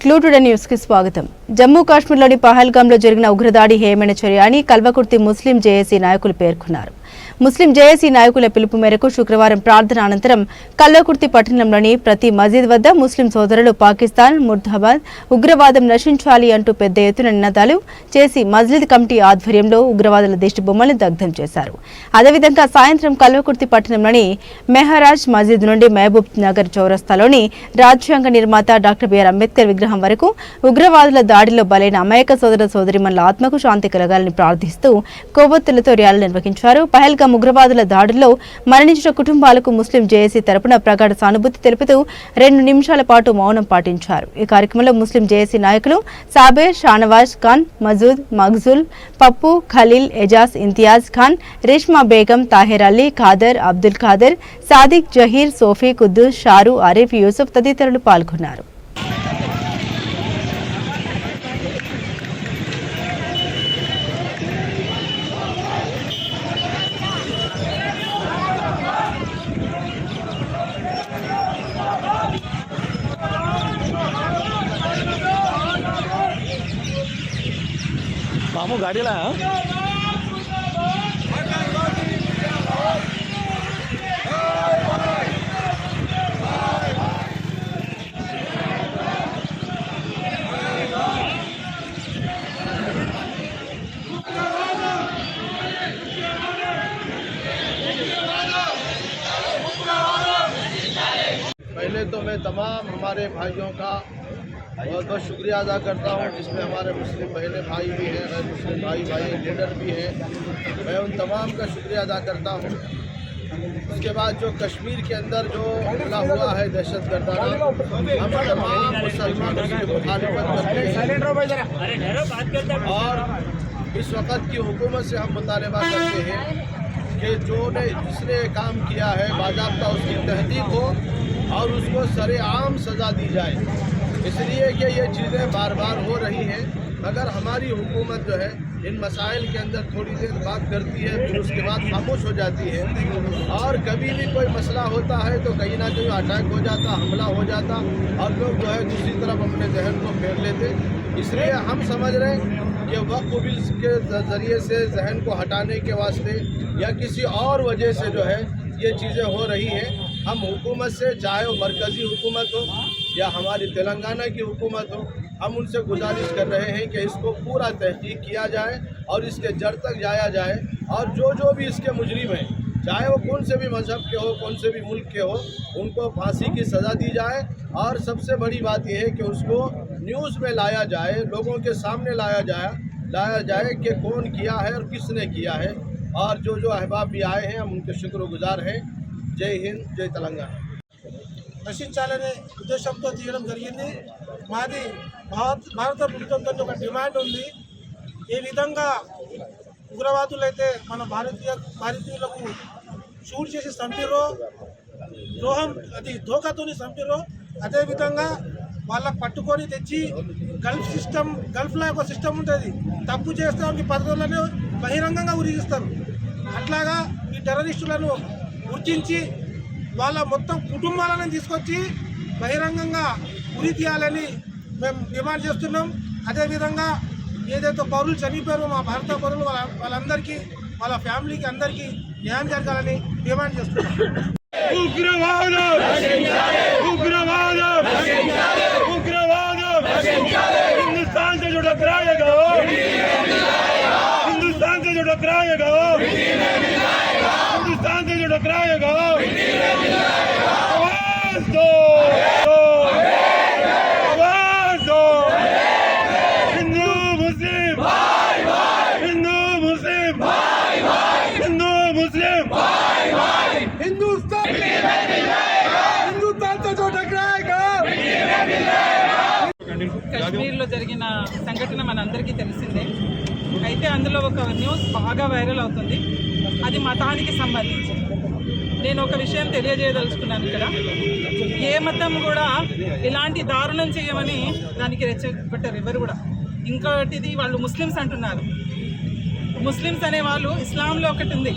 క్లూటుడే న్యూస్కి స్వాగతం. జమ్మూ కాశ్మీర్లోని పహల్గామ్లో జరిగిన ఉగ్రదాడి హేమైన చర్య అని కల్వకుర్తి ముస్లిం జేఏసీ నాయకులు పేర్కొన్నారు. ముస్లిం జేఏసీ నాయకుల పిలుపు మేరకు శుక్రవారం ప్రార్థన అనంతరం కల్వకుర్తి పట్టణంలోని ప్రతి మసీద్ వద్ద ముస్లిం సోదరులు పాకిస్తాన్ ముర్దాబాద్ ఉగ్రవాదం నశించాలి అంటూ పెద్ద ఎత్తున నినాదాలు చేసి మస్జిద్ కమిటీ ఆధ్వర్యంలో ఉగ్రవాదుల దిష్టి బొమ్మలను దగ్ధం చేశారు. అదేవిధంగా సాయంత్రం కల్వకుర్తి పట్టణంలోని మెహరాజ్ మస్జిద్ నుండి మహబూబ్ నగర్ చౌరస్తాలోని రాజ్యాంగ నిర్మాత డాక్టర్ బిఆర్ అంబేద్కర్ విగ్రహం వరకు ఉగ్రవాదుల దాడిలో బలైన అమాయక సోదర సోదరిమణుల ఆత్మకు శాంతి కలగాలని ప్రార్థిస్తూ కొవ్వొత్తులతో ర్యాలీ నిర్వహించారు. పహల్గా ఉగ్రవాదుల దాడుల్లో మరణించిన కుటుంబాలకు ముస్లిం జేఏసీ తరపున ప్రగాఢ సానుభూతి తెలుపుతూ రెండు నిమిషాల పాటు మౌనం పాటించారు. ఈ కార్యక్రమంలో ముస్లిం జేఏసీ నాయకులు సాబేర్ షానవాజ్ ఖాన్ మజూద్ మగ్జుల్ పప్పు ఖలీల్ ఎజాజ్ ఇంతియాజ్ ఖాన్ రేష్మా బేగం తాహిర్ అలీ ఖాదర్ అబ్దుల్ ఖాదర్ సాదిక్ జహీర్ సోఫీ కుద్దూస్ షారు ఆరిఫ్ యూసుఫ్ తదితరులు పాల్గొన్నారు. मामू गाडीला بہت بہت شکریہ ادا کرتا ہوں۔ جس میں ہمارے مسلم بہنیں بھائی بھی ہیں غیر مسلم بھائی بھائی لیڈر بھی ہیں۔ میں ان تمام کا شکریہ ادا کرتا ہوں۔ اس کے بعد جو کشمیر کے اندر جو حملہ ہوا ہے دہشت گردانہ، ہم تمام مسلمان اس مخالفت کرتے ہیں۔ اور اس وقت کی حکومت سے ہم مطالبہ کرتے ہیں کہ جو نے جس نے کام کیا ہے، باضابطہ اس کی تحدید ہو اور اس کو سر عام سزا دی جائے۔ اس لیے کہ یہ چیزیں بار بار ہو رہی ہیں۔ مگر ہماری حکومت جو ہے، ان مسائل کے اندر تھوڑی دیر بات کرتی ہے، پھر اس کے بعد خاموش ہو جاتی ہے۔ اور کبھی بھی کوئی مسئلہ ہوتا ہے تو کہیں نہ کہیں اٹیک ہو جاتا، حملہ ہو جاتا۔ اور لوگ جو ہے دوسری طرف اپنے ذہن کو پھیر لیتے۔ اس لیے ہم سمجھ رہے ہیں کہ وقت قبل کے ذریعے سے ذہن کو ہٹانے کے واسطے یا کسی اور وجہ سے جو ہے یہ چیزیں ہو رہی ہیں۔ ہم حکومت سے، چاہے وہ مرکزی حکومت ہو یا ہماری تلنگانہ کی حکومت ہو ہم ان سے گزارش کر رہے ہیں کہ اس کو پورا تحقیق کیا جائے اور اس کے جڑ تک جایا جائے اور جو جو بھی اس کے مجرم ہیں، چاہے وہ کون سے بھی مذہب کے ہو، کون سے بھی ملک کے ہو، ان کو پھانسی کی سزا دی جائے اور سب سے بڑی بات یہ ہے کہ اس کو نیوز میں لایا جائے، لوگوں کے سامنے لایا جائے لایا جائے کہ کون کیا ہے اور کس نے کیا ہے اور جو جو احباب بھی آئے ہیں، ہم ان کے شکر گزار ہیں۔ جے ہند، جے تلنگانہ۔ నశించాలనే ఉద్దేశంతో తీయడం జరిగింది. మాది భారత భారత ప్రభుత్వంతో ఒక డిమాండ్ ఉంది. ఏ విధంగా ఉగ్రవాదులు అయితే మన భారతీయ భారతీయులకు షూట్ చేసి చంపిరో ద్రోహం అది దోకతోని చంపిరో అదేవిధంగా వాళ్ళ పట్టుకొని తెచ్చి గల్ఫ్ సిస్టమ్ గల్ఫ్లో ఒక సిస్టమ్ ఉంటుంది. తప్పు చేస్తే వాళ్ళకి పది బహిరంగంగా ఉరిగిస్తారు అట్లాగా ఈ టెర్రరిస్టులను గుర్తించి వాళ్ళ మొత్తం కుటుంబాలను తీసుకొచ్చి బహిరంగంగా ఉరి తీయాలని మేము డిమాండ్ చేస్తున్నాం అదేవిధంగా ఏదైతే పౌరులు చనిపోయారో మా భారత పౌరులు వాళ్ళ వాళ్ళందరికీ వాళ్ళ ఫ్యామిలీకి అందరికీ న్యాయం జరగాలని డిమాండ్ చేస్తున్నాం ఉగ్రవాదం ఉగ్రవాదం ఉగ్రవాదం हिंदुस्तान से जो टकराएगा हिंदुस्तान से जो टकराएगा हिंदुस्तान से जो टकराएगा मुस्लिम हिंदुस्तान हिंदुस्तान से जो टकराएगा కశ్మీర్లో జరిగిన సంఘటన మనందరికీ తెలిసిందే అయితే అందులో ఒక న్యూస్ బాగా వైరల్ అవుతుంది అది మతానికి సంబంధించి నేను ఒక విషయం తెలియజేయదలుచుకున్నాను ఇక్కడ ఏ మతం కూడా ఇలాంటి దారుణం చేయమని దానికి రెచ్చగొట్టారు ఎవరు కూడా ఇంకోటిది వాళ్ళు ముస్లిమ్స్ అంటున్నారు ముస్లిమ్స్ అనే వాళ్ళు ఇస్లాంలో ఒకటి ఉంది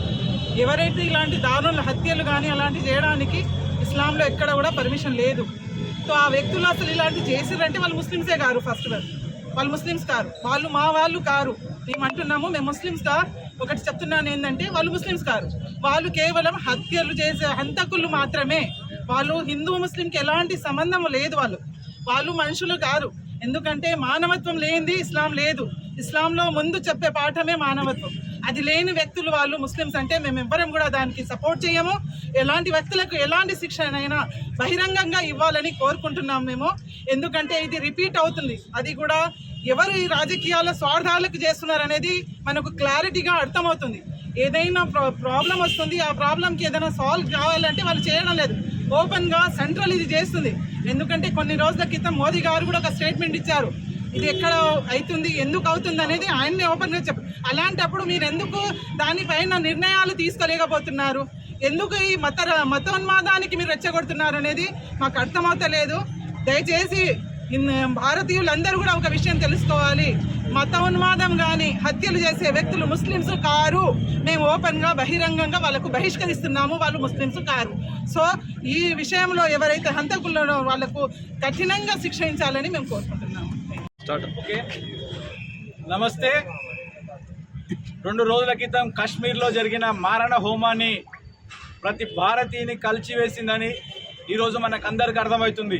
ఎవరైతే ఇలాంటి దారుణ హత్యలు కానీ అలాంటివి చేయడానికి ఇస్లాంలో ఎక్కడ కూడా పర్మిషన్ లేదు. సో ఆ వ్యక్తులు అసలు ఇలాంటి చేసిరంటే వాళ్ళు ముస్లిమ్సే కారు ఫస్ట్ వాళ్ళు ముస్లిమ్స్ కారు. వాళ్ళు మా వాళ్ళు కారు. మేము అంటున్నాము మేము ముస్లిమ్స్ కా? ఒకటి చెప్తున్నాను ఏంటంటే వాళ్ళు ముస్లిమ్స్ కారు. వాళ్ళు కేవలం హత్యలు చేసే హంతకులు మాత్రమే. వాళ్ళు హిందూ ముస్లింకి ఎలాంటి సంబంధం లేదు వాళ్ళు. వాళ్ళు మనుషులు కారు. ఎందుకంటే మానవత్వం లేనిది ఇస్లాం లేదు. ఇస్లాంలో ముందు చెప్పే పాఠమే మానవత్వం. అది లేని వ్యక్తులు వాళ్ళు ముస్లిమ్స్ అంటే మేము ఎవ్వరం కూడా దానికి సపోర్ట్ చేయము. ఎలాంటి వ్యక్తులకు ఎలాంటి శిక్షణైనా బహిరంగంగా ఇవ్వాలని కోరుకుంటున్నాం మేము. ఎందుకంటే ఇది రిపీట్ అవుతుంది. అది కూడా ఎవరు ఈ రాజకీయాల స్వార్థాలకు చేస్తున్నారు అనేది మనకు క్లారిటీగా అర్థమవుతుంది. ఏదైనా ప్రాబ్లం వస్తుంది. ఆ ప్రాబ్లంకి ఏదైనా సాల్వ్ కావాలంటే వాళ్ళు చేయడం లేదు. ఓపెన్గా సెంట్రల్ ఇది చేస్తుంది. ఎందుకంటే కొన్ని రోజుల క్రితం మోదీ గారు కూడా ఒక స్టేట్మెంట్ ఇచ్చారు. ఇది ఎక్కడ అవుతుంది ఎందుకు అవుతుంది అనేది ఆయన్ని ఓపెన్గా చెప్ప. అలాంటప్పుడు మీరు ఎందుకు దానిపైన నిర్ణయాలు తీసుకోలేకపోతున్నారు? ఎందుకు ఈ మత మతోన్మాదానికి మీరు రెచ్చగొడుతున్నారు అనేది మాకు అర్థమవుతలేదు దయచేసి భారతీయులందరూ కూడా ఒక విషయం తెలుసుకోవాలి. మత ఉన్మాదం కానీ హత్యలు చేసే వ్యక్తులు ముస్లిమ్స్ కారు. మేము ఓపెన్గా బహిరంగంగా వాళ్ళకు బహిష్కరిస్తున్నాము వాళ్ళు ముస్లిమ్స్ కారు. సో ఈ విషయంలో ఎవరైతే హంతకుల్లో వాళ్ళకు కఠినంగా శిక్షించాలని మేము కోరుకుంటున్నాము. ఓకే. నమస్తే. రెండు రోజుల క్రితం కాశ్మీర్లో జరిగిన మారణ హోమాన్ని ప్రతి భారతీయుని కలిచివేసిందని ఈరోజు మనకు అందరికి అర్థమవుతుంది.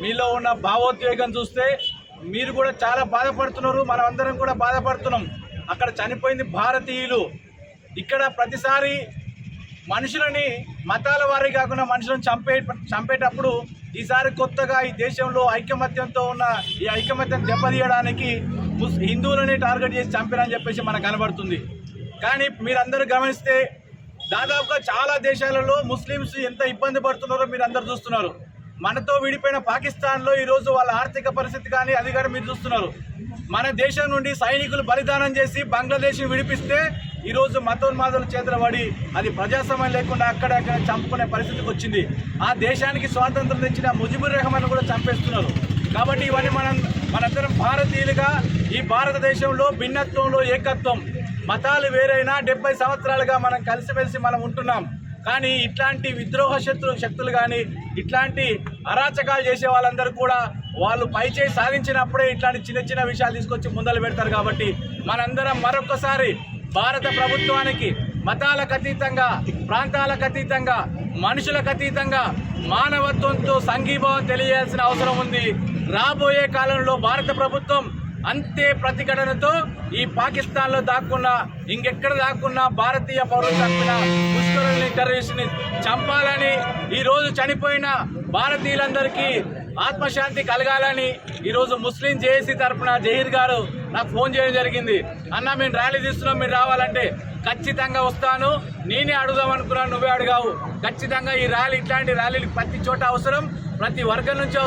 మీలో ఉన్న భావోద్వేగం చూస్తే మీరు కూడా చాలా బాధపడుతున్నారు మనం అందరం కూడా బాధపడుతున్నాం. అక్కడ చనిపోయింది భారతీయులు. ఇక్కడ ప్రతిసారి మనుషులని మతాల వారి కాకుండా మనుషులను చంపే చంపేటప్పుడు ఈసారి కొత్తగా ఈ దేశంలో ఐకమత్యంతో ఉన్న ఈ ఐకమత్యం దెబ్బతీయడానికి ముస్ హిందువులని టార్గెట్ చేసి చంపారని చెప్పేసి మనకు కనబడుతుంది. కానీ మీరందరూ గమనిస్తే దాదాపుగా చాలా దేశాలలో ముస్లిమ్స్ ఎంత ఇబ్బంది పడుతున్నారో మీరు అందరు చూస్తున్నారు. మనతో విడిపోయిన పాకిస్తాన్లో ఈరోజు వాళ్ళ ఆర్థిక పరిస్థితి కానీ అది కానీ మీరు చూస్తున్నారు. మన దేశం నుండి సైనికులు బలిదానం చేసి బంగ్లాదేశ్ విడిపిస్తే ఈరోజు మతోన్మాదుల చేతుల పడి అది ప్రజాస్వామ్యం లేకుండా అక్కడక్కడ చంపుకునే పరిస్థితికి వచ్చింది. ఆ దేశానికి స్వాతంత్రం తెచ్చిన ముజిబుర్ రెహమాన్ కూడా చంపేస్తున్నారు. కాబట్టి ఇవన్నీ మనం మనందరం భారతీయులుగా ఈ భారతదేశంలో భిన్నత్వంలో ఏకత్వం మతాలు వేరైనా డెబ్బై సంవత్సరాలుగా మనం కలిసిమెలిసి మనం ఉంటున్నాం. కానీ ఇట్లాంటి విద్రోహ శత్రు శక్తులు కానీ ఇట్లాంటి అరాచకాలు చేసే వాళ్ళందరూ కూడా వాళ్ళు పైచేయి సాధించినప్పుడే ఇట్లాంటి చిన్న చిన్న విషయాలు తీసుకొచ్చి ముందలు పెడతారు కాబట్టి మనందరం మరొకసారి భారత ప్రభుత్వానికి మతాలకు అతీతంగా ప్రాంతాలకు అతీతంగా మనుషులకు అతీతంగా మానవత్వంతో సంఘీభావం తెలియాల్సిన అవసరం ఉంది. రాబోయే కాలంలో భారత ప్రభుత్వం అంతే ప్రతిఘటనతో ఈ పాకిస్తాన్లో దాక్కున్న ఇంకెక్కడ దాక్కున్న భారతీయ పౌరులు తప్పిన ముష్కరుల్ని టెర్రరిస్ట్ని చంపాలని ఈరోజు చనిపోయిన భారతీయులందరికీ ఆత్మశాంతి కలగాలని ఈరోజు ముస్లిం జేఏసీ తరఫున జహీర్ గారు నాకు ఫోన్ చేయడం జరిగింది. అన్న మేము ర్యాలీ తీస్తున్నాం మీరు రావాలంటే ఖచ్చితంగా వస్తాను. నేనే అడుగుదాం అనుకున్నాను నువ్వే అడిగావు. ఖచ్చితంగా ఈ ర్యాలీ ఇట్లాంటి ర్యాలీలు ప్రతి చోట అవసరం ప్రతి వర్గం నుంచి అవసరం